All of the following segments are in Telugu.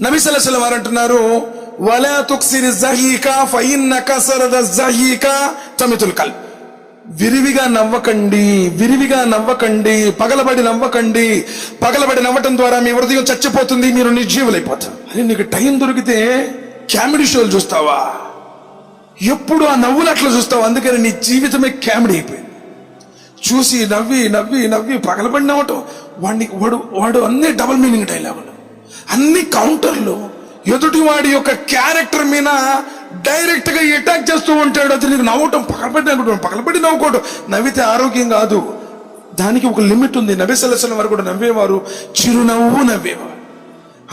నబీ వారు అంటున్నారు వలా తుక్సిరి జహీకా ఫయిన్న కసరద జహీకా తమితుల్ కల్ విరివిగా నవ్వకండి విరివిగా నవ్వకండి పగలబడి నవ్వకండి. పగలబడి నవ్వటం ద్వారా మీ హృదయం చచ్చిపోతుంది మీరు నిర్జీవులైపోతారు. అరే నీకు టైం దొరికితే కామెడీ షోలు చూస్తావా? ఎప్పుడు ఆ నవ్వులు అట్లా చూస్తావు? అందుకని నీ జీవితమే కామెడీ అయిపోయింది. చూసి నవ్వి నవ్వి నవ్వి పగలబడి నవ్వటం వాడిని వాడు వాడు అన్ని డబుల్ మీనింగ్ డైలాగులు. అన్ని కౌంటర్లు ఎదుటి వాడి యొక్క క్యారెక్టర్ మీద డైరెక్ట్గా అటాక్ చేస్తూ ఉంటాడు. అది నీకు నవ్వటం పగలబడి నవ్వటం పగలబడి నవ్వుకోవడం నవ్వితే ఆరోగ్యం కాదు. దానికి ఒక లిమిట్ ఉంది. నవ్వే సెలసల వారు కూడా నవ్వేవారు చిరునవ్వు నవ్వేవారు.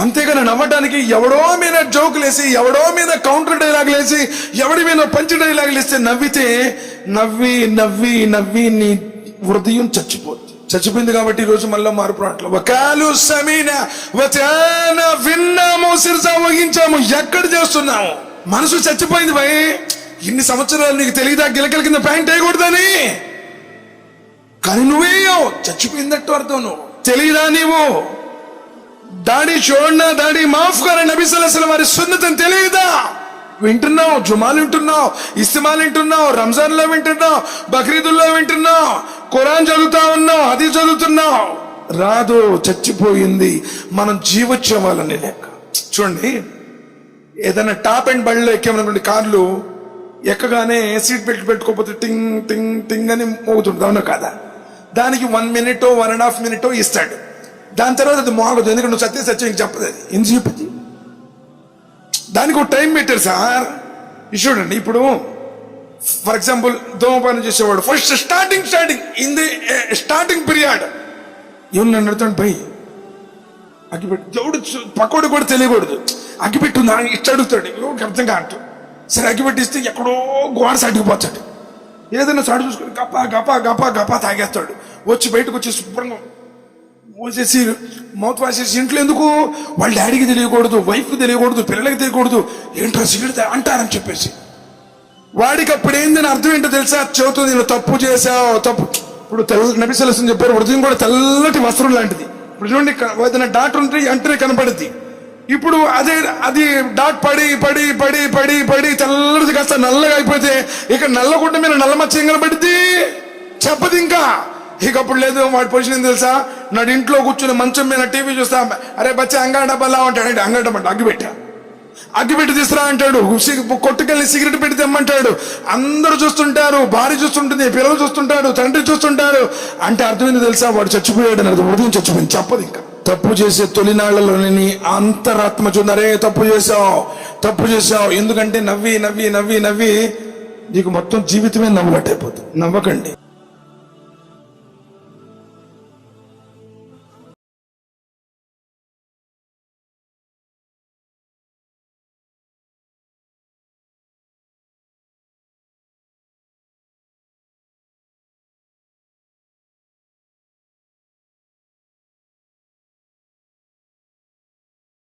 అంతేగాని నవ్వడానికి ఎవడో మీద జోకులు వేసి ఎవడో మీద కౌంటర్ డైలాగులు వేసి ఎవడి మీద పంచి డైలాగులు వేస్తే నవ్వితే నవ్వి నవ్వి నవ్వి నీ హృదయం చచ్చిపోతుంది. చచ్చిపోయింది కాబట్టి ఈ రోజు మళ్ళీ మార్పు అట్లా ఒకలు సమీన వచాన విన్నాము శిరస వహించాము ఎక్కడ చేస్తున్నాము మనసు చచ్చిపోయింది భయ్. ఇన్ని సంవత్సరాలు నీకు తెలియదా? గిలకల కింద ప్యాంట్ వేయకూడదని. కానీ నువ్వేయో చచ్చిపోయిందట్టు అర్థం నువ్వు. తెలియదా నీవు? దాడి చూడనా దాడి మాఫ్ కర నబీ సలసల వారి సున్నతం తెలియదా? వింటున్నావు జుమాలు వింటున్నావు ఇస్తిమాలు వింటున్నావు రంజాన్లో వింటున్నావు బక్రీదుల్లో వింటున్నావు ఖురాన్ చదువుతా ఉన్నావు అది చదువుతున్నావు. రాదు చచ్చిపోయింది. మనం జీవోత్సవాలని లెక్క. చూడండి ఏదైనా టాప్ అండ్ బండ్లో ఎక్కామనుకోండి కార్లు ఎక్కగానే సీట్ బెల్ట్ పెట్టుకోకపోతే టింగ్ టింగ్ టింగ్ అని మోగుతుంది అవునా కాదా? దానికి one minute one and half minute ఇస్తాడు. దాని తర్వాత అది మోగదు. ఎందుకంటే నువ్వు సత్య సత్యం ఇంక చెప్పదు అది. ఎందుకు చెప్పింది దానికి ఒక టైం పెట్టారు సార్. చూడండి ఇప్పుడు ఫర్ ఎగ్జాంపుల్ ధూమపానం చేసేవాడు. First starting starting in the starting period ఇవన్నీ నన్ను అడుగుతాను భయ్ అగ్గిపెట్టు. దేవుడు పక్కోడు కూడా తెలియకూడదు. అగ్గిపెట్టు నా ఇట్లా అడుగుతాడు. ఎవరికి అర్థం కాదు సరే అగ్గిపెట్టిస్తే ఎక్కడో గోడ సాటికిపోతాడు ఏదైనా చాటు చూసుకుని గపా గపా గపా గపా తాగేస్తాడు. వచ్చి బయటకు వచ్చి శుభ్రంగా వచ్చేసి మౌత్ వాష్ చేసి ఇంట్లో ఎందుకు? వాళ్ళ డాడీకి తెలియకూడదు వైఫ్కి తెలియకూడదు పిల్లలకి తెలియకూడదు. ఏంట్రా సిగరెట్ అంటారని చెప్పేసి. వాడికి అప్పుడు ఏందని అర్థం ఏంటో తెలుసా? చెబుతూ నేను తప్పు చేశావు తప్పు. ఇప్పుడు తెల్ల నబిసలసం చెప్పారు హృదయం కూడా తెల్లటి వస్త్రం లాంటిది. ఇప్పుడు చూడండి ఏదైనా డాట్ ఉంటే వెంటనే కనపడుద్ది. ఇప్పుడు అదే అది డాట్ పడి పడి పడి పడి పడి తెల్లది కాస్త నల్లగా అయిపోతే ఇక నల్లగుడ్డ మీద నల్ల మచ్చ ఏం కనపడుద్ది? చెప్పదు ఇంకా. ఇక అప్పుడు లేదు వాడి పొజిషన్ ఏం తెలుసా? నాడు ఇంట్లో కూర్చుని మంచం మీద టీవీ చూస్తా అరే బచ్చ అంగా డబ్బాలా అంటాడు. అంగా డబ్బా అగ్గిపెట్టా అగ్గిపెట్టి తీసురా అంటాడు. కొట్టుకెళ్ళి సిగరెట్ పెట్టి తెమ్మంటాడు. అందరూ చూస్తుంటారు భార్య చూస్తుంటుంది పిల్లలు చూస్తుంటారు తండ్రి చూస్తుంటారు. అంటే అర్థమైంది తెలుసా? వాడు చచ్చిపోయాడు అని ఉదయం చచ్చిపోయింది. చెప్పదు ఇంకా. తప్పు చేసే తొలినాళ్ళలోని అంతరాత్మ చూడరే తప్పు చేసావు తప్పు చేసావు ఎందుకంటే నవ్వి నవ్వి నవ్వి నవ్వి నీకు మొత్తం జీవితమే నవ్వులట్టయిపోతుంది నవ్వకండి.